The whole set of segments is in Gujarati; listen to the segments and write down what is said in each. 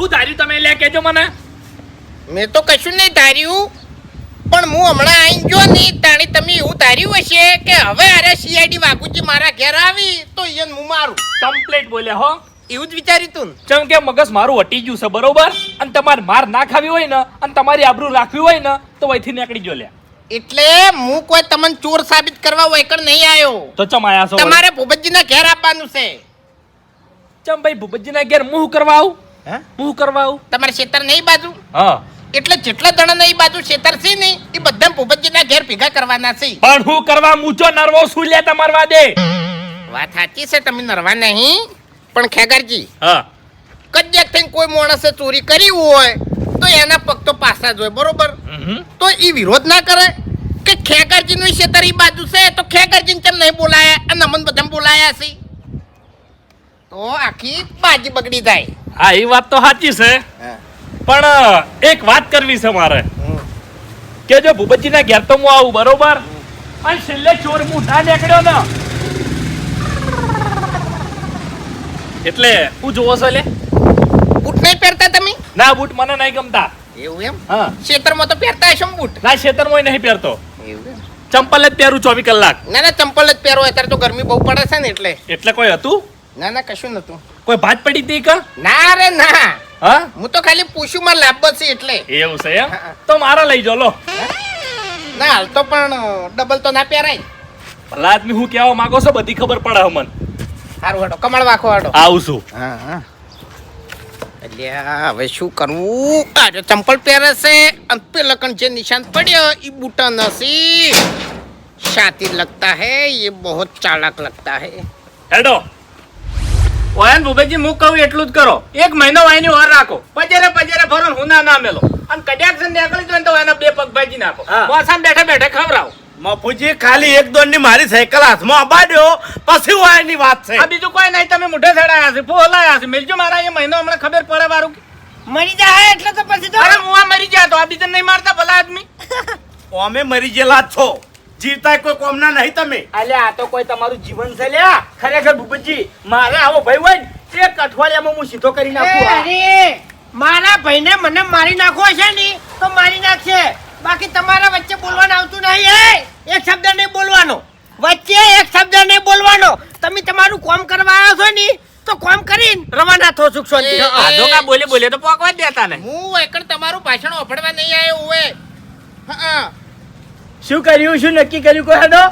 હું ધાર્યું તમે લે કેજો મને. મેં તો કશું નહીં ધાર્યું પણ હું હમણાં આઈ ગયો ને તાણે તમે એવું ધાર્યું હશે કે હવે અરે સીઆઈડી વાઘુજી મારા ઘેર આવી તો ઈયન હું મારું. કમ્પ્લેટ બોલે હો. એવું જ વિચાર્યું તું ચમ કે મગજ મારું હટી ગયું છે બરોબર? અને તમારે માર ના ખાવી હોય ને અને તમારી આબરૂ રાખવી હોય ને તો અહીંથી નીકળી જો લે. એટલે હું કોઈ તમને ચોર સાબિત કરવા વૈકણ નહીં આવ્યો તો ચમ આયા છો તમારે ભૂપતજીના ઘેર આપવાનું છે. ચમ ભાઈ ભૂપતજીના ઘેર હું કરવા આવું? મુહ કરવા આવું? તમારે ખેતર નહીં બાજુ? હા. એટલે જેટલા જણા નહીં બાજુ ખેતર છે નહીં એ બધા ભૂપતજીના ઘેર ભેગા કરવાના છે. પણ હું કરવા મૂચો નરવો શું લે તમારવા દે વાત સાચી છે તમે નરવા નહીં પણ ખેગરજી હા. કદાચ થઈને કોઈ માણસે ચોરી કરી હોય તો એના પગ તો પાસા જ હોય બરોબર. તો એ વિરોધ ના કરે કે ખેગરજીનું ખેતર એ બાજુ છે તો ખેગરજીને કેમ નહીં બોલાયા? અને નમન બધા બોલાયા છે. તો આખી બાજી બગડી જાય. હા એ વાત તો સાચી છે. પણ એક વાત કરવી છે મારે. કે જો ભૂપતજીના ઘેર તો હું આવું બરોબર? અને છેલ્લે ચોર હું ના નીકળ્યો ને. એટલે હું જોવો છો લે. બૂટ નહીં પહેરતા તમે? ના બૂટ મને નહીં ગમતા. એવું એમ? હા. ખેતરમાં તો પહેરતા હશો બૂટ? ના ખેતરમાં નહીં પહેરતો. એવું ચંપલ જ પહેરું ચોવીસ કલાક. ના ના ચંપલ જ પહેરો અત્યારે તો ગરમી બહુ પડે છે ને એટલે. એટલે કોઈ હતું? ના ના કશું નતું કોઈ ભાત પડી હતી કા? ના રે ના. હા? હું તો ખાલી પૂછું માં લાભ છે એટલે. એવું છે એમ? તો મારા લઈ જો લો. ના હાલ તો પણ ડબલ તો ના પહેરાય. ભલા આદમી હું કહેવા માંગો છો બધી ખબર પડે હમન સારું હડો કમળ વાખો હડો. આવું છું. હવે શું કરવું? આજે ચંપલ પહેરે છે અને પેલા કણ જે નિશાન પડ્યો એ બુટા નથી શાતી લગતા હે એ બહુ ચાલાક લગતા હે. હેડો. ઓયન ભૂપેજી હું કહું એટલું જ કરો. એક મહિનો વાયની વાર રાખો. પજેરે પજેરે ફરો હું હુના ના મેલો. અને કડ્યાક છે ને નીકળી જાય ને તો એના બે પગ ભાજી નાખો. મોસામાં બેઠે બેઠે ખવડાવો. મફુજી ખાલી એક દોડની મારી સાયકલ હાથમાં અબાડ્યો. પછી વાયની વાત છે. આ બીજું કોઈ નહીં તમે મુઢે ચડાયા છે ફોલાયા છે. મિલજો મારા એ મહિનો હમણાં ખબર પડે વારું મરી જાય એટલે તો પછી અરે હું આ મરી ગયા તો આ બીજે નહીં મારતા ભલા આદમી? અમે મરી ગયેલા જ છો. જીવતા કોઈ કોમના નહીં તમે. અલે આ તો કોઈ તમારું જીવન છે લ્યા. ખરેખર ભૂપતજી મારે આવો ભાઈ હોય તે એક અઠવાડિયામાં હું સીધો કરી નાખું અરે મારા ભાઈને મને મારી નાખવો છે ને તો મારી નાખશે. બાકી તમારા વચ્ચે બોલવાનું આવતું નહીં હે એક શબ્દ નહીં બોલવાનો. વચ્ચે એક શબ્દ નહીં બોલવાનો. તમે તમારું કામ કરવા આવ્યા છો ને તો કામ કરીને રવાના થો સુખ શાંતિ. આ તો કા બોલે બોલે તો પોકવા દેતા ને. હું એકણ તમારું ભાષણ ઓફડવા નહીં આવ્યો હોય હા. શું કર્યું? શું નક્કી કર્યું? કોઈ હેડો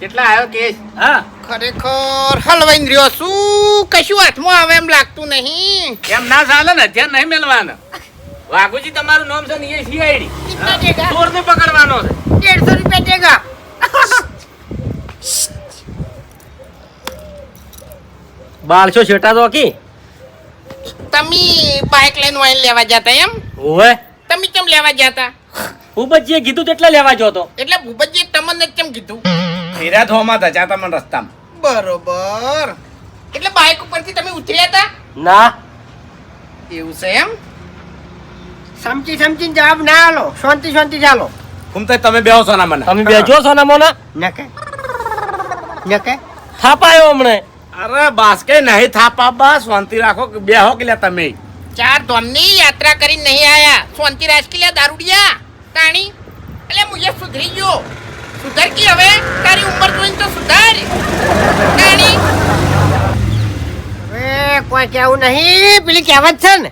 કેટલા આવ્યો કેસ? હા. ખરેખર હલવાઈ રહ્યો શું કશું હાથમાં આવે એમ લાગતું નહીં. એમ ના ચાલે ને હથિયાર નહીં મેળવાનું વાઘુજી તમારું નામ છે ને એ સીઆઈડી ચોર ને પકડવાનો છે. દેડસો રૂપિયા ટેગા. બારસો છેટા તો કી તમે બાઇક લઈને વાઇન લેવા જતા એમ? ઓય તમે કેમ લેવા જતા? ભૂપતજીએ કીધું તેટલા લેવા જો તો. એટલે ભૂપતજીએ તમને કેમ કીધું? ફેર્યા થોમાં ધજા તમને રસ્તામાં. બરોબર. એટલે બાઇક ઉપરથી તમે ઉતર્યા હતા ના. એવું છે એમ? સમજી સમજીને જવાબ ના આલો. શાંતિ શાંતિ ચાલો ઘૂમતા તમે બેહો સોના મને તમે બેજો સોના મોના નકે નકે થાપાયો હમણે. અરે બાસ્કે નહીં થાપા બા શાંતિ રાખો બેહો કે લે તમે. ચાર ધામની યાત્રા કરી નહીં આયા. શાંતિ રાજકીય દારૂડિયા? તાણી એટલે મુજે સુધરી ગયો. સુધર કી હવે? તારી ઉંમર જોઈને તો સુધાર. તાણી હવે કોઈ કેવું નહીં. પેલી કહેવત છે ને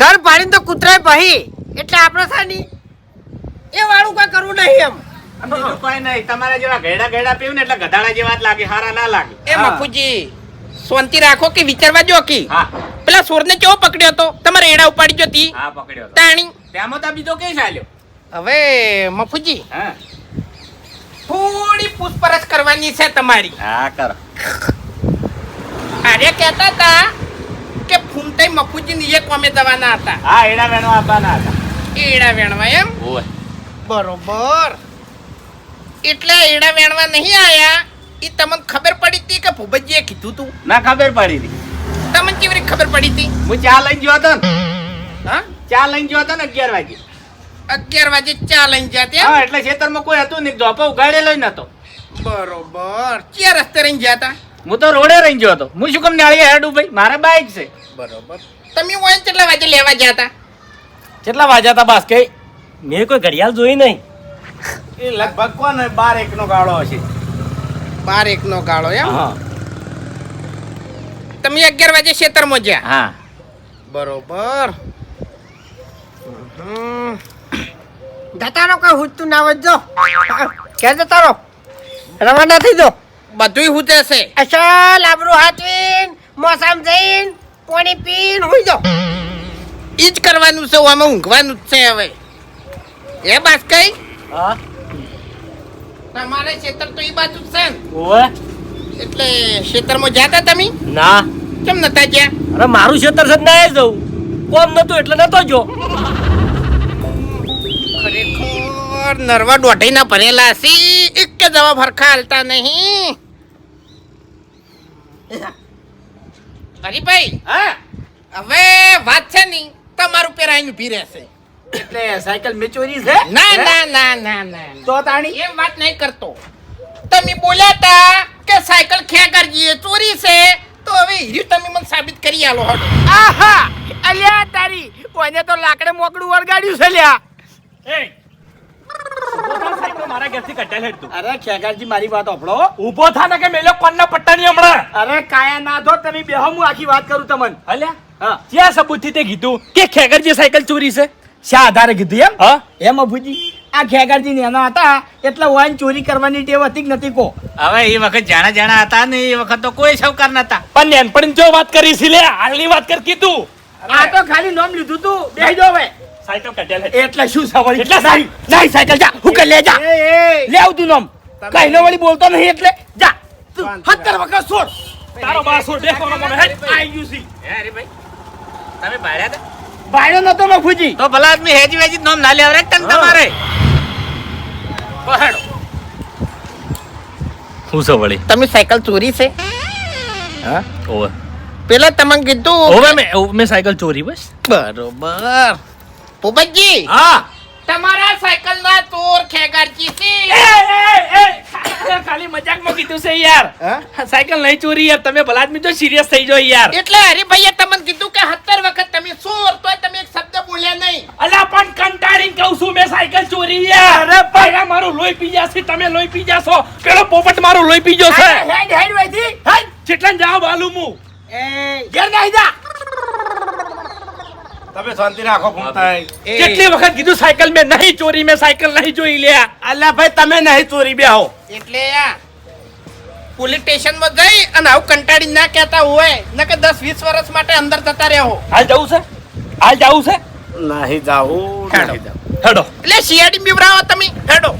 ઘર પાડીને તો કૂતરાય પહી. એટલે આપણે છે ને એ વાળું કોઈ કરવું નહીં એમ. બીજું કોઈ નહીં. તમારા જેવા ઘેડા ઘેડા પીવું ને એટલે ગધાડા જેવા જ લાગે હારા ના લાગે. એ મફુજી શાંતિ રાખો કે વિચારવા જો કી હા. પેલા સોરને કેવો પકડ્યો તો તમારે એડા ઉપાડી જોતી હા પકડ્યો તાણી. ત્યાંમાં તો બીજો કઈ ચાલ્યો હવે મફુજી. હા. થોડી પૂછપરછ કરવાની છે તમારી. હા કર. અરે કહેતા હતા કે ફૂમતાઈ મફુજી એક કોમે જવાના હતા. હા એડા વેણવા આપવાના હતા. એડા વેણવા એમ? ઓય. બરોબર. એટલે એડા વેણવા નહીં આયા? એ તમને ખબર પડી હતી કે ભૂપતજીએ કીધું તું? ના ખબર પડી હતી તમને કેવી રીતે ખબર પડી હતી હું ચા લઈને ગયો હતો ને. હા? ચા લઈને ગયો હતો ને અગિયાર વાગે. અગિયાર વાગે ચા લઈને જતા હા એટલે ખેતરમાં કોઈ હતું નહીં ધોપો ઉગાડેલો નતો. બરોબર. ક્યાં રસ્તે રહીને હતા હું તો રોડે રહી ગયો હતો. હું શું કામ નાળીએ હેડું ભાઈ મારે બાઈક છે. બરોબર. તમે વાઈન કેટલા વાગે લેવા હતા કેટલા વાગ્યા હતા બાસ? કઈ મેં કોઈ ઘડિયાળ જોઈ નહીં. એ લગભગ કોને? બાર એક નો ગાળો હશે. બાર એક નો ગાળો એમ? હા. તમે અગિયાર વાગે ખેતરમાં જ્યાં હા. બરોબર. હમ. જતા રહો કઈ હુજતું ના વધજો ક્યાં જતા રહો. રવાના થઈ દો બધુંય હુતે છે. અસલ આબરૂ હાથવીન મોસમ જઈન પાણી પીન હુઈ જો. ઈ જ કરવાનું છે આમાં ઊંઘવાનું જ છે હવે. એ બસ કઈ? હા? તમારે ખેતર તો ઈ બાજુ જ છે. ને એટલે ખેતરમાં જાતા તમે? ના. કેમ નતા ગયા? અરે મારું ક્ષેત્ર છે ના જવું. કોમ નતું એટલે નતો જો ખરેખર નરવા દોઢાઈના ભરેલા છે. એક કે જવાબ હરખા હાલતા નહીં. હરીભાઈ હા? હવે વાત છે ની તમારું પેરાઈને ઊભી રહેશે. એટલે સાયકલ મેચોરી છે? ના ના ના ના ના. તો તાણી? એમ વાત નહીં કરતો. તમે બોલ્યા તા કે સાયકલ ખેગરજીએ ચોરી છે. તો હવે હીર્યું તમે મને સાબિત કરી આલો હટો આહા! અલ્યા તારી કોઈને તો લાકડે મોકડું વળગાડ્યું છે લ્યા. મારા ઘેરથી અરે ખેગારજી મારી વાત આપણો ઊભો થા ને કે મેલો કોણના પટ્ટાની હમણાં? અરે કાયા ના ધો તમે બેહો હું આખી વાત કરું તમને. અલ્યા હા. ક્યાં સબૂતથી તે કીધું? કે ખેગરજી સાયકલ ચોરી છે? શા આધારે કીધું એમ? હા. એમ અભુજી આ ખેગારજી નેના હતા એટલે વાઈન ચોરી કરવાની ટેવ હતી કે નથી કો? હવે એ વખત જાણા જાણા હતા ને એ વખત તો કોઈ સૌકાર નતા. પણ નેનપણ જો વાત કરી છે લે હાલની વાત કર કીધું. આ તો ખાલી નામ લીધું તું. બેહી જો હવે. સાયકલ એટલે શું સવારી? એટલે સારી. નહીં સાયકલ જા હું લે જા. લે આવતું નામ કઈ નો વળી બોલતો નહીં એટલે જા. તું હત્તર વખત છોડ. તારો બાસો દેખો મને હેટ આઈ યુ સી હે હરીભાઈ તમે ભાડ્યા હતા? બાયડો નતો મફુજી તો ભલા આદમી હેજી વેજી નોમ ના લેવરે તન તમારે. પહાડો. હું તમે સાયકલ ચોરી છે? ઓવે. પેલા તમે કીધું હવે મેં મેં સાયકલ ચોરી બસ. બરોબર. ભૂપતજી! હા. તમારા સાયકલ ના ચોર ખેગારજી છે. ખાલી મજાકમાં કીધું છે યાર. સાયકલ નહીં ચોરી યાર તમે ભલા આદમી તો સિરિયસ થઈ જાઓ યાર. એટલે હરિભાઈએ તમને કીધું કે સત્તર વખત તમે ચોર તોય તમે એક શબ્દ બોલ્યા નહીં. અલા પણ કંટાળીને કહું છું મેં સાયકલ ચોરી યાર. અરે પહેલા મારું લોહી પી જાશે તમે લોહી પી જાશો. પેલો પોપટ મારું લોહી પી જશે. હેડ હેડ વેથી હેડ જેટલા જવાબ આલું એ ઘેર નહીં જા. તમે શાંતિ રાખો ભૂમતાઈ કેટલી વખત કીધું સાયકલ મેં નહીં ચોરી મેં સાયકલ નહીં જોઈ લ્યા. અલ્યા ભાઈ તમે નહીં ચોરી બેહો. એટલે આ પોલીસ સ્ટેશનમાં જઈ અને આવું કંટાળી ના કહેતા હોય. નકે દસ વીસ વર્ષ માટે અંદર જતા રહો. હાલ જવું છે? હાલ જવું છે? નહીં જાવું હેડો. એટલે સીઆઈડી બીવરાવો તમે. હેડો.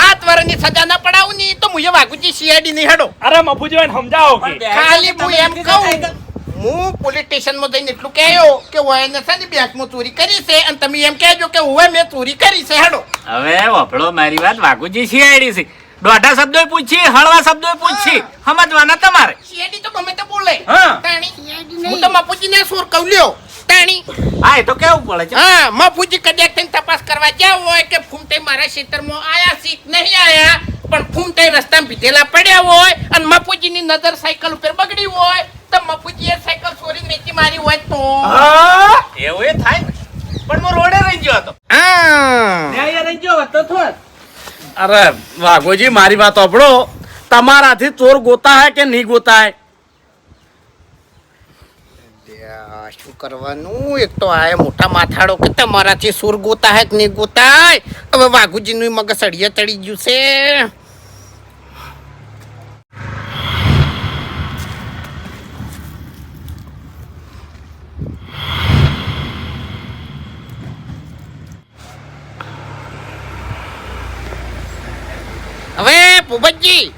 હાથ વરની સજા ના પડાવું ની તો મુજબ વાગુજી સીઆઈડી ની હેડો. અરે મફુજી સમજાવો કે. ખાલી હું એમ કહું હું પોલીસ સ્ટેશનમાં જઈને એટલું કહેયો કે છે ને બેંકમાં ચોરી કરી છે અને તમે એમ કહેજો કે હું મેં ચોરી કરી છે હેડો. હવે વફળો મારી વાત વાઘુજી શિયાળી છે? દોઢા શબ્દો પૂછી હળવા શબ્દો પૂછી સમજવાના તમારે? શિયાળી તો ગમે તે બોલે. હા. તાણી હું તો માપુજીને સુર કહું લ્યો. તાણી. હા એ તો કેવું પડે છે. હા માપુજી કદાચ થઈને તપાસ કરવા જ્યાં હોય કે ફૂમટે મારા ક્ષેત્રમાં આયા સીટ નહીં આયા પણ ફૂમટે રસ્તામાં પીધેલા પડ્યા હોય અને માપુજીની નજર સાયકલ ઉપર બગડી હોય તો મફુજીએ સાયકલ ચોરી વેચી મારી હોય તો. એવું એ થાય પણ હું રોડે રહી ગયો હતો. ન્યાય રહી ગયો હતો થોડ. અરે વાઘોજી મારી વાત સાંભળો. તમારાથી ચોર ગોતા હે કે નહીં ગોતા હે શું કરવાનું? એક તો આ મોટા માથાડો કે તમારાથી સુર ગોતા હે કે નહીં ગોતા હવે વાઘુજીનું મગજ સળિયા ચડી ગયું છે હવે ભૂપતજી.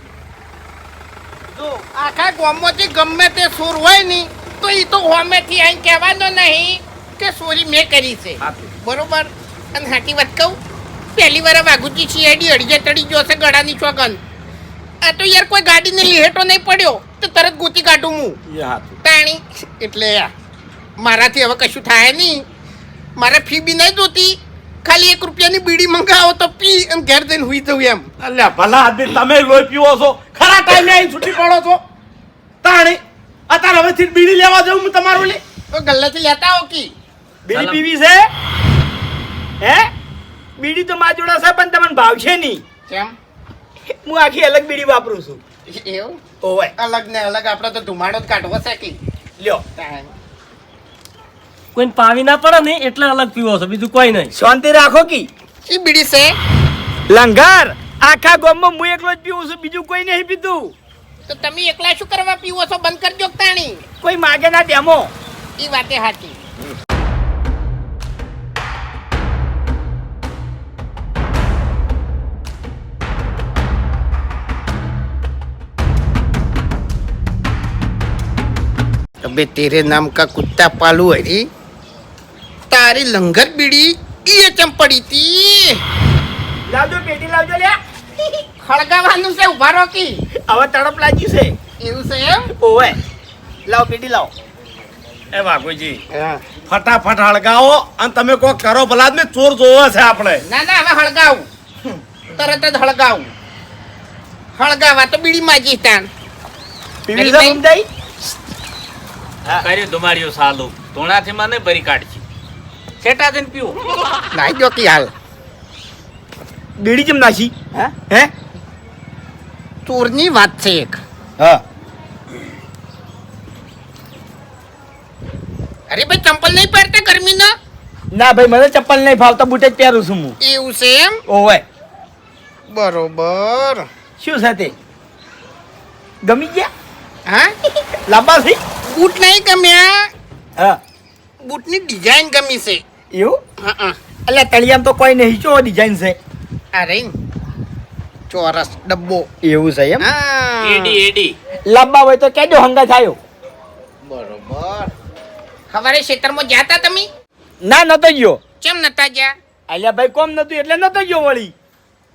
જો આખા ગામમાંથી ગમે તે સોર હોયની તો એ તો હોમેથી અહીં કહેવાનો નહીં કે સોરી મેં કરી છે. બરોબર? અને સાચી વાત કહું પહેલી વાર વાઘુજી સીઆઈડી અડીજે તડી ગયો છે ગળાની ચોગન. આ તો યાર કોઈ ગાડીને લીહેટો નહીં પડ્યો તો તરત ગોતી કાઢું હું. તાણી એટલે મારાથી હવે કશું થાય નહીં. મારે ફી બી નહીં જોતી. ખાલી એક રૂપિયાની બીડી અને ઘેર જઈને હુઈ જવું એમ. અલ્યા ભલા આદમી તમે લોહી પીવો છો? ખરા ટાઈમે અહીં છૂટી પડો છો? તાણી અત્યારે હવેથી બીડી લેવા જવું હું તમારું લે તો ગલ્લેથી લેતા આવો કી? બીડી પીવી છે? હે? બીડી તો મારા જોડે છે પણ તમને ભાવશે નહીં. કેમ? હું આખી અલગ બીડી વાપરું છું. એવું? ઓવે. અલગ ને અલગ આપણે તો ધુમાડો જ કાઢવો છે કી. લ્યો. કોઈને પાવી ના પડે ને એટલે અલગ પીવો છો બીજું કોઈ નહીં. શાંતિ રાખો કી. એ બીડી છે? લંગર આખા ગામમાં હું એકલો જ પીવું છું બીજું કોઈ નહીં પીતું તો તમે એકલા શું કરવા પીવો છો બંધ કરજો તાણી કોઈ માગે ના ડેમો ઈ વાતે સાચી अबे तेरे नाम का कुत्ता पालू है रे तारी लंगर बीड़ी ये ચંપડી તી લાવજો પેટી લાવજો લે ખળગાવાનું છે ઊભા રહો કી. હવે તડપ લાગી છે. એવું છે એમ? ઓવે. લાવ પેટી લાવ. એ બાપુજી હા. ફટાફટ હળગાવો અને તમે કોઈ કરો ભલા આદમી ચોર જોવો છે આપણે. ના ના હવે હળગાવું. તરત જ હળગાવું. હળગાવા તો બીડી માજી તાણ. ભાઈ. સમજાઈ કર્યું ધુમાડ્યું સાલું. ધોણાથી મને ભરી કાઢજી. છેટા થઈને પીવું. નાઈ જો કી હાલ. બીડી કેમ નાખી? હે? ચોરની વાત છે એક. હા. અરે ભાઈ ચંપલ નહીં પહેરતા ગરમીના? ના ભાઈ મને ચપ્પલ નહીં ફાવતા બૂટ જ પહેરું છું હું. એવું છે એમ? ઓવે બરોબર. શું છે તે? ગમી ગયા? હા? લાંબા છે? બૂટ નહીં ગમ્યા? હા. બૂટની ડિઝાઇન ગમી છે. એવું? હા હા. એટલે તળિયામ તો કોઈ નહીં. જો ડિઝાઇન છે? અરે ચોરસ ડબ્બો. એવું છે એમ? એડી એડી. લાંબા હોય તો કેજો હંગા થાયો બરોબર. સવારે ખેતરમાં ગયા તા તમે? ના નતો ગયો. કેમ નતા ગયા અલ્યા ભાઈ કોમ નતું એટલે નતો ગયો વળી.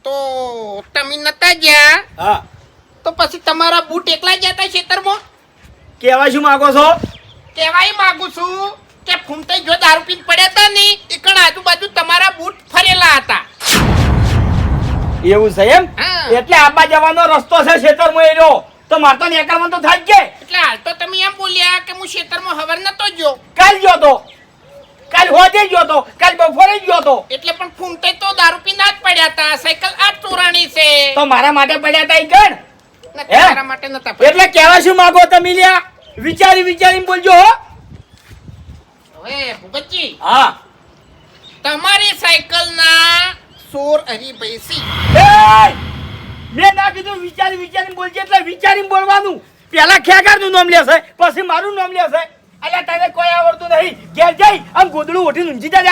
તો તમે નતા ગયા હા. તો પછી તમારા બૂટ એકલા ગયા તા ખેતરમાં કેવા શું માંગો છો? કેવાય માંગુ છું કે ફૂમતે જો દારૂ પીને પડ્યા હતા ને? એકણ આજુબાજુ તમારા બૂટ ફરેલા હતા. એવું છે એમ? એટલે આબા જવાનો રસ્તો છે ખેતરમાં એનો તો મારે તો નીકળવાનું તો થાય કે એટલે હાલ તો તમે એમ બોલ્યા કે હું ખેતરમાં હવર નતો જો કાલ ગયો તો. કાલ હોજે ગયો તો. કાલ બપોરે ગયો તો. એટલે પણ ફૂમતાઈ તો દારૂ પીને જ પડ્યા હતા સાયકલ આ ચોરાણી છે. તો મારા માટે પડ્યા તા ઈ ગણ. મારા માટે નતા એટલે કેવા શું માંગો તમે લ્યા? વિચારી વિચારીને બોલજો હો. હવે ભૂપતજી હા. તમારી સાયકલ ના સોર હરીભાઈ સી મેં ના કીધું વિચારી વિચારીને બોલજે એટલે વિચારીને બોલવાનું. પેલા ખેગારનું નામ લેશે પછી મારું નામ લેશે. અલ્યા તને કોઈ આવડતું નહીં. ઘેર જઈ આમ ગોદડું ઉઠીને ઊંઘી જા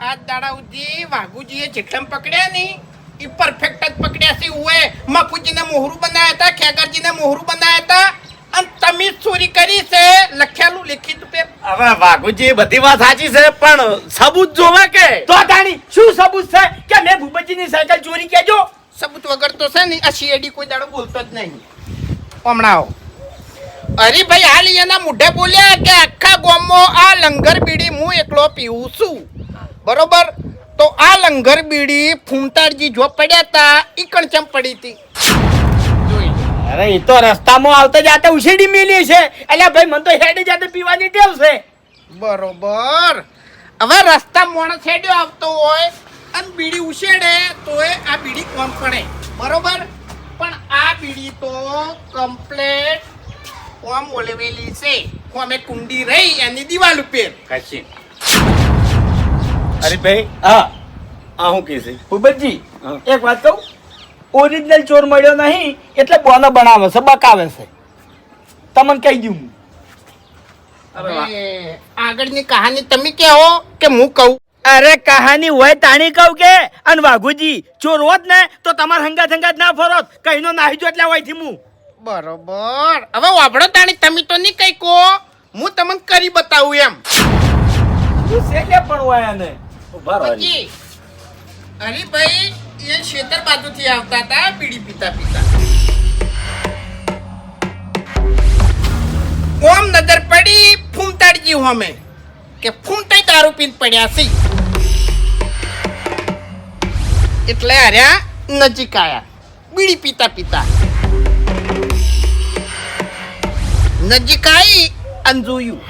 આ દાડા ઉજી દાડાઉજી વાઘુજીએ જેટલામ પકડ્યા નહીં. એ પરફેક્ટ જ પકડ્યા છે ઉએ મફુજીને મોહરું બનાવ્યા હતા ખેગરજીને મોહરું બનાવ્યા હતા. અને તમે ચોરી કરી છે લખેલું લિખિત રૂપે હવે વાઘુજી બધી વાત સાચી છે પણ સબૂત જોવે કે? તો તાણી શું સબૂત છે? કે મેં ભૂપતજીની સાયકલ ચોરી કેજો સબૂત વગર તો છે ને આ શિયડી કોઈ દાડો બોલતો જ નહીં. હમણાં આવો. અરે ભાઈ હાલ એના મુઢે બોલ્યા કે આખા ગામમાં આ લંગર બીડી હું એકલો પીવું છું. બરોબર? તો આ લંગર બીડી ફૂમતાડજી જો પડ્યા તા ઈ કણચમ પડી હતી. અરે એ તો રસ્તામાં આવતા જાતે ઉછેડી મેલી છે. અલ્યા ભાઈ મને તો હેડે જાતે પીવાની ટેવ છે. બરોબર. હવે રસ્તા માણસ હેડ્યો આવતો હોય અને બીડી ઉછેડે તોય આ બીડી કોમ પડે. બરોબર? પણ આ બીડી તો કમ્પ્લેટ કોમ ઓલવેલી છે. કોમે કુંડી રહી એની દિવાલ ઉપર. કાશી. અરે ભાઈ હા. આ હું કહીશ છે? ભૂપતજી હા. એક વાત કહું? ઓરિજિનલ ચોર મળ્યો નહીં એટલે બોનો બનાવે છે બકાવે છે. તમને કહી દઉં હવે આગળની કહાની તમે કહો કે હું કહું? અરે કહાની હોય તાણી કહું કે? અને વાઘુજી ચોર હોત ને તો તમાર હંગાત હંગાત ના ફરોત કહીનો નાહી જો એટલે હોય હું બરોબર. હવે વાપડો તાણી તમે તો નહીં કઈ કહો. હું તમને કરી બતાવું એમ. શું છે કે પણ હોય આને? અરે હરીભાઈ એ ખેતર બાજુથી આવતા હતા, પીડી પીતા પીતા. ઓમ નજર પડી, ફૂમતાડજી હોમે, કે ફૂમતાઈ દારૂ પીન પડ્યા છે. એટલે હર્યા નજીક આયા. બીડી પીતા પીતા. નજીક આવી અને જોયું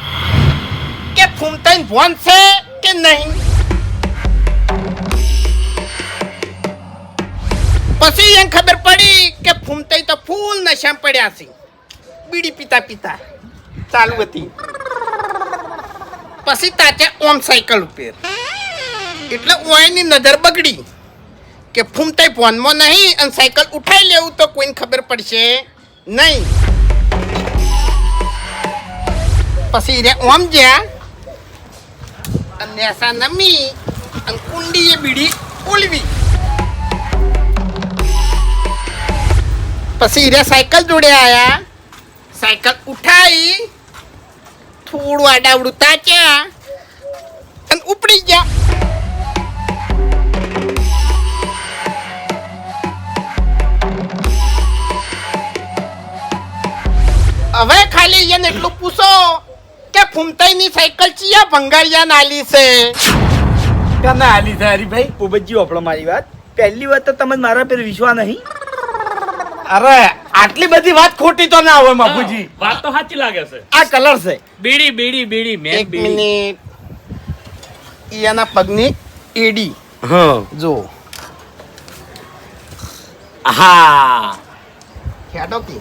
ફૂમતાઈને ભોન છે કે નહીં? પછી એમ ખબર પડી કે ફૂમતાઈ તો ફૂલ નશામાં પડ્યા છે. બીડી પીતા પીતા. ચાલુ હતી. પછી તાચે ઓમ સાયકલ ઉપર. એટલે ઓયની નજર બગડી કે ફૂમતાઈ ફોનમાં નહીં અને સાયકલ ઉઠાઈ લેવું તો કોઈને ખબર પડશે નહીં. પછી રે ઓમ જ્યાં અને નેસા નમી અને કુંડીએ બીડી ઓલવી. પછી રે સાયકલ જોડે આયા સાયકલ ઉઠાઈ થોડું આડાવડું તાચ્યા અને ઉપડી ગયા હવે ખાલી એને એટલું પૂછો કે ફૂમતાઈની સાયકલ ચિયા ભંગારિયા નાલી છે કાના હાલી છે હરીભાઈ પોપટજી આપણો મારી વાત પહેલી વાત તો તમે મારા પર વિશ્વાસ નહીં અરે આટલી બધી વાત ખોટી તો ના હોય બાપુજી. વાત તો સાચી લાગે છે. આ કલર છે. બીડી બીડી બીડી મે એક મિનિટ. ઈ એના પગની એડી. હા. જો. હા. ખેડો કી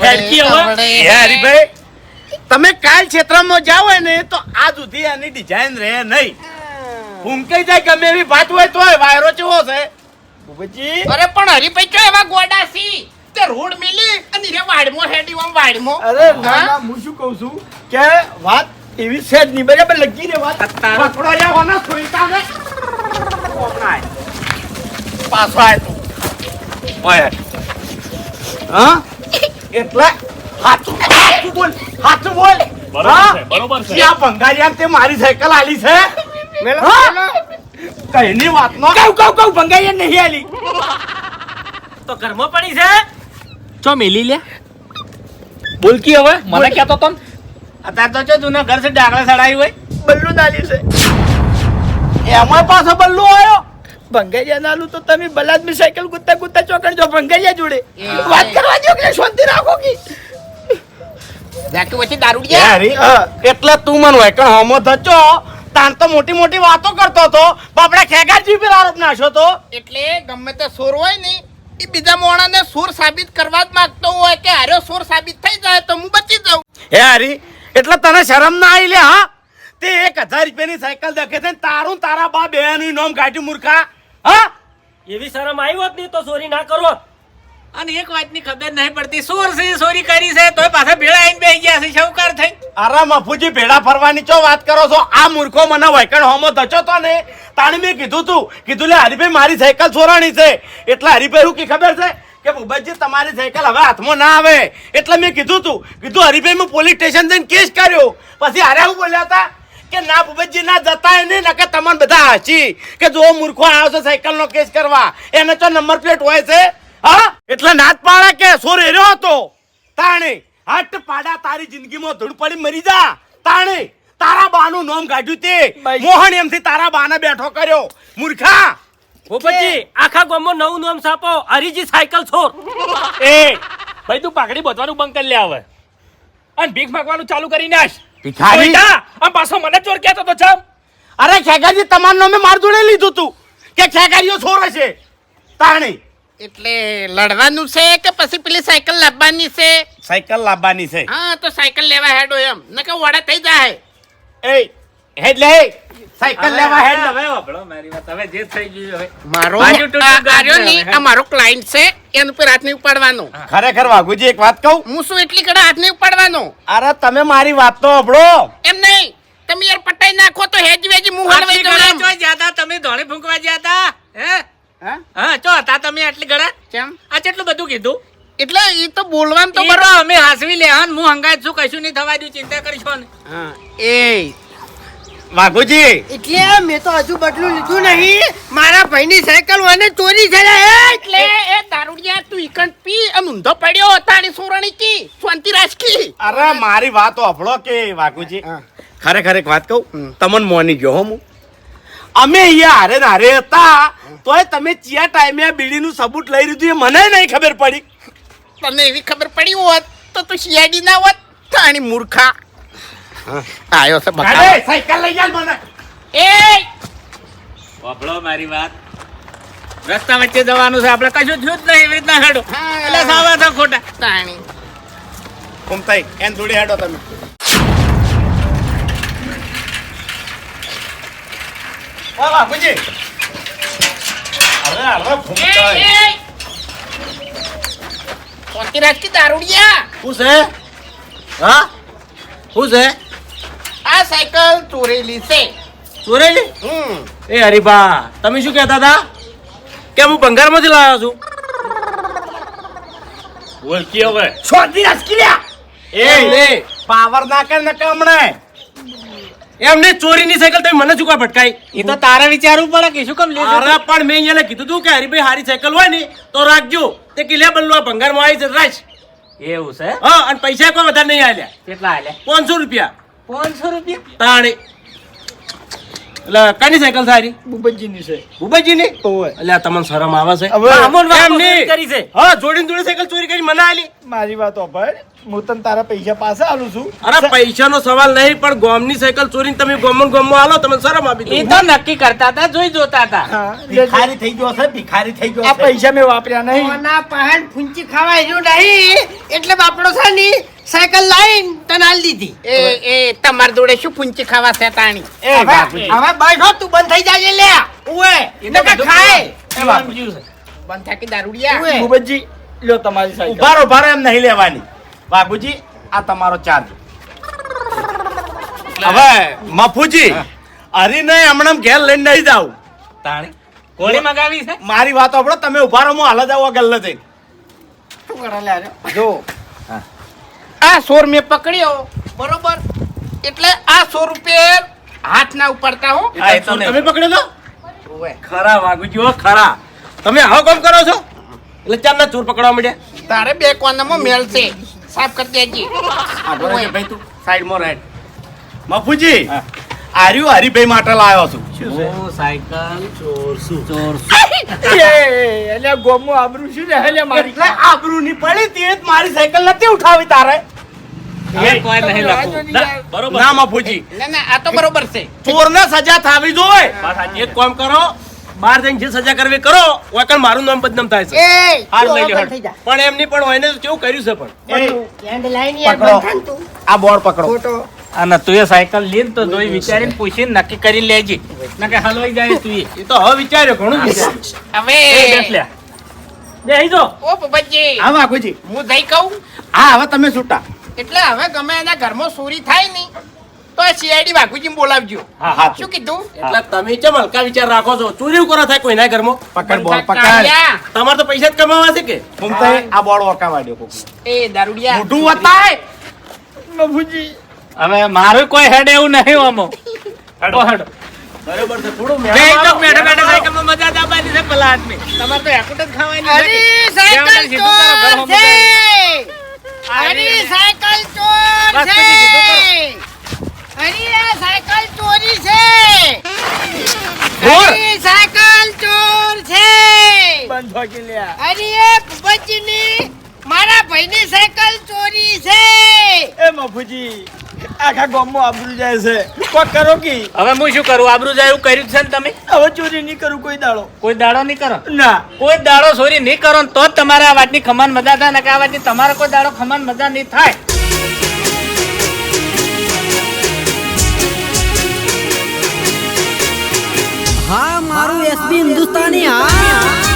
ખેડકી હવે? એ હરીભાઈ. તમે કાલ ક્ષેત્રમાં જાઓ ને તો આ સુધી આની ડિઝાઇન રહે નહીં. ફૂંકાઈ જાય ગમે એવી વાત હોય તોય વાયરો ચેવો છે? પોપટજી અરે પણ હરીભાઈ ચો એવા ગોડા સી તે રોડ મિલી અને રે વાડમો હેડી ઓમ વાડમો. અરે ના ના હું શું કહું છું કે વાત એવી છે જ નહીં. બરાબર લગી રે વાત. પકડો રે ઓના સુઈતા ને. ઓમનાય. પાછો આય તું. ઓય હા. એટલે હાચું હાચું બોલ હાચું બોલ. બરોબર? છે, બરોબર છે. ત્યાં ભંગારિયા તે મારી સાયકલ આલી છે. હા? કઈની વાતનો? કઉ કઉ કહું ભંગારિયા નહીં આલી. તો ઘરમાં પડી છે? ચો મેલી લે. બોલકી હવે? મને કહેતો તો ને. અત્યારે તો જો જૂના ઘર છે ડાકડા સડાઈ હોય. બલ્લુ નાલી છે. એમાં પાછો બલ્લુ આવ્યો. ભંગાઈયા નાલું તો તમે બલાદમી સાયકલ કૂદતા કૂદતા ચોકડ જો ભંગાઈયા જોડે વાત કરવા દો કે શાંતિ રાખો કે. જાકે વચ્ચે દારૂડિયા? એટલે તું મન હોય કે હમો ધચો. તાણ તો મોટી મોટી વાતો કરતો તો બાપડા ખેગારજી પર આરોપ નાખ્યો તો એટલે ગમે તે સુર હોય ને એ બીજા મોણાને સુર સાબિત કરવા જ માંગતો હોય કે હારો સુર સાબિત થઈ જાય તો હું બચી જાઉં. હે હારી એટલે તને શરમ ના આવી લે હા? તે એક હજાર રૂપિયાની સાયકલ દેખે છે ને તારું તારા બા બેનું નામ કાઢ્યું મૂર્ખા હા? એવી શરમ આવી હોત નહીં તો ચોરી ના કરો અને એક વાતની ખબર નહીં પડતી, સોર છે, સોરી કરી છે, તોય પાછા ભેળા આઈને બેસી ગયા છે શૌકાર થઈ. અરે મફુજી ભેળા ફરવાની ચો વાત કરો છો? આ મૂર્ખો મને વૈકણ હોમો ધચો તો ને? તાણે મેં કીધું તું, કીધું લે, હરીભાઈ, મારી સાયકલ ચોરાણી છે. એટલે હરીભાઈ શું કી ખબર છે? કે ભૂપતજી, તમારી સાયકલ હવે હાથમાં ના આવે. એટલે મેં કીધું તું, કીધું હરીભાઈ, મેં પોલીસ સ્ટેશન જઈને કેસ કર્યો. પછી હારે હું બોલ્યા હતા કે ના, ભૂપતજી, ના, જતા નહીં નકર તમને બધા હાચી. કે જો મૂર્ખો આવ્યો છે સાયકલ કેસ કરવા, એને તો નંબર પ્લેટ હોય છે? હા? એટલે નાત પાડા કે સોર રહ્યો હતો? તાણે હટ પાડા તારી જિંદગીમાં ધૂળ પડી મરી જા. તાણે તારા બાનું નામ કાઢ્યું તે. મોહન એમથી તારા બાને બેઠો કર્યો. મૂર્ખા! ભોપતજી આખા ગામમાં નવું નામ સાપો હરીજી સાયકલ છોર એ. ભાઈ તું પાઘડી બોધવાનું બંધ કરી લે આવે અને ભીખ માંગવાનું ચાલુ કરી નાખ. ભિખારી. આ પાછો મને ચોર કહેતો તો ચમ અરે ખેગાજી તમારું નામે માર જોડે લીધું તું કે ખેગારીઓ છોર છે. તાણે એટલે લડવાનું છે કે પછી પેલી સાયકલ લાવવાની છે? સાયકલ લાવવાની છે. હા તો સાયકલ લેવા હેડો એમ. કે વડા થઈ જાય. એ હેડ લે. સાયકલ લેવા હેડ. હવે આપણો મારી વાત હવે જે થઈ ગયું હવે મારો ગામની આ મારો ક્લાયન્ટ છે એન ઉપર હાથ નહીં ઉપાડવાનો. ખરેખર વાઘુજી એક વાત કહું? હું શું એટલી કડા હાથ નહીં ઉપાડવાનો? અરે તમે મારી વાત તો હબળો એમ નહીં. તમે યાર પટાઈ નાખો તો હેજ વેજ મુહાડ વેજ આટલી દઉં ગળા એમ. ચો જ્યાં તા તમે ધોણી ફૂંકવા ગયા હે? હા? હા ચો હતા તમે આટલી ગળા? કેમ? આ કેટલું બધું કીધું? એટલે એ તો બોલવાનું તો બરો અમે હાસવી લે હન હું હંગાત છું કશું નહીં થવા દઉં ચિંતા કરીશો ને. હા એ. વાઘુજી. એટલે મેં તો હજુ બદલું લીધું નહીં. મારા ભાઈની સાયકલ મને ચોરી છે એટલે એ દારૂડિયા તું ઇકન પી અને ઊંધો પડ્યો તાણી સોરણી કી શાંતિ રાજકી અરે મારી વાત અભળો કે વાઘુજી. ખરેખર એક વાત કહું તમને મોની ગયો હો હું. અમે અહીંયા હારે ને હારે હતા. તોય તમે ચિયા ટાઈમે આ બીડીનું સબૂત લઈ લીધું એ મને નહીં ખબર પડી. તને એવી ખબર પડી હોત તો તું શિયાળી ના હોત તાણી મૂર્ખા. આવ્યો છે બકા. સાયકલ લઈ જા મને. એ! વાપરો મારી વાત. રસ્તા વચ્ચે જવાનું છે આપણે કશું થયું જ નહીં એવી રીતના હેડો. એટલે સાવા ખોટા. તાણી કુમતાઈ એન જોડે હેડો તમે. ઓ બાપુજી હવે 알아, ઘૂમતાઈ કોતી રાજકી દારૂડિયા શું છે હા શું છે આ સાયકલ ચોરેલી છે ચોરેલી હમ એ હરીભા તમે શું કહેતા હતા કે હું ભંગારમાંથી લાવ્યો છું ઓળખી હવે છોડી રાજ લ્યા એ પાવર ના કર ને કમણે એમ નહીં ચોરીની સાયકલ તમે મને શું કા ભટકાઈ? એ તો તારા વિચારવું પડે કે શું કેમ લે અરે પણ મેં અહીંયા કીધું તું કે હરીભાઈ હારી સાયકલ હોય ને તો રાખજો. તે કિલ્યા બલ્લુ આ ભંગારમાં આવી છે રાખ એવું છે? હા અને પૈસા કોઈ વધારે નહીં આલ્યા. કેટલા આલ્યા? પાંચસો રૂપિયા. પાંચસો રૂપિયા? તાણી. એટલે કની સાયકલ સારી? બુબજીની છે. ભૂપતજીની ઓવે. એટલે તમને શરમ આવે છે. કરી. હા જોડીને જોડી સાયકલ ચોરી કરી મને આલી મારી વાત ભાઈ હું તને તારા પૈસા પાછા આલું છું. અરે પૈસાનો સવાલ નહીં પણ ગોમની સાયકલ ચોરીને તમે ગોમન ગોમમાં આલો તમને શરમ એ તો નક્કી કરતા હતા જોઈ જોતા હતા. ભિખારી થઈ ગયો છે ભિખારી થઈ ગયો આ પૈસા મેં વાપર્યા નહીં. પહેન ફૂંચી ખાવા એવું નહીં એટલે બાપડો છે ની સાયકલ લાઈન તને આલ દીધી. એ એ તમાર જોડે શું પૂંચી ખાવા છે તાણી? એ હવે હો તું બંધ થઈ જાજે લે. ઓએ એ તો ખાય. એ બાપુજી. બંધ થાકી દારૂડિયા. બુબજી લ્યો તમારી સાયકલ. ઉભારો ઉભારો એમ નહીં લેવાની. બાપુજી આ તમારો ચાર્જ હવે મફુજી નહીં હમણાં ઘેર લઈને નહીં જાવ તાણી કોળી મગાવી છે? મારી વાત આપણો તમે ઊભા રહો હું હાલ જાવ ગલ્લે જઈને. શું કરે લે જો. આ સોર મેં પકડ્યો. બરોબર? એટલે આ સો રૂપિયા હાથ ના ઉપાડતા હો. તમે પકડ્યો તો. ખરા વાઘુજી હો ખરા. તમે આવો કામ કરો છો? એટલે ચારના ચોર પકડવા માંડ્યા. તારે બે કોનામાં મેલ છે. સાફ કરી દેજે. ભાઈ તું સાઈડમાં રાઈટ મફુજી આર્યું હરીભાઈ માટે લાવ્યો છું. હું સાયકલ ચોરસું. એ, એટલે ગોમમાં આબરૂ શું ને એટલે મારી એટલે આબરૂની પડી તે જ મારી સાયકલ નથી ઉઠાવી તારે. હવે કોઈ નહીં લખવું ના, બરોબર. ના મફુજી ના ના આ તો બરોબર છે. ચોરને સજા થાવી જોઈએ. એક કોમ કરો બહાર જઈને જે સજા કરવી કરો ઓકણ મારું નામ બદનામ થાય છે. પણ એમની પણ હોય ને કેવું કર્યું છે પણ. આ બોર્ડ પકડો. અને તું એ સાયકલ લીન તો જોઈ વિચારીને પૂછીને નક્કી કરી લેજે. નકે હલવાઈ જાય તું એ. એ તો હવે વિચાર્યો ઘણું વિચાર્યું. હવે. લે. બેસી જો. ઓ પપ્પાજી. હા બાપુજી હું જઈ કહું? હા હવે તમે છૂટા. એટલે હવે ગમે એના ઘરમાં ચોરી થાય નહીં તો સીઆઈડી બાપુજી બોલાવજો. હા હા. શું કીધું? એટલે તમે કેમ હલકા વિચાર રાખો છો? ચોરી કરો થાય કોઈના ઘરમાં? પકડ બોલ પકડ. તમારે તો પૈસા જ કમાવા છે કે? ઘૂમતા આ બોળ ઓકાવાડ્યો કોક. એ દારૂડિયા. મોઢું વતાય. બાપુજી. હવે મારું કોઈ હેડ એવું નહીં આમાં. ઓ હેડો. બરોબર છે થોડું સાયકલમાં મજા જ આવવાની છે પેલા. તમારે તો એકોટ જ ખાવાની અરે સાયકલ ચોર છે. અરે. સાયકલ ચોર છે. અરે આ સાયકલ ચોરી છે. અરે સાયકલ ચોર છે. બંધ ભાગી લ્યા. અરે એ ભૂપતજીની મારા ભાઈની સાયકલ ચોરી છે. એ મફુજી. આખા ગામમાં આબરૂ જાય છે. કોક કરો કે? હવે હું શું કરું? આબરૂ જાય એવું કર્યું છે ને તમે? હવે ચોરી નહીં કરું કોઈ દાડો. કોઈ દાડો નહીં કરો? ના. કોઈ દાડો ચોરી નહીં કરો ને તો જ તમારે આ વાતની ખમાન મજા થાય ને કે આ વાતની તમારે કોઈ દાડો ખમાન મજા નહીં થાય. હા મારું એસબી હિન્દુસ્તાની હા.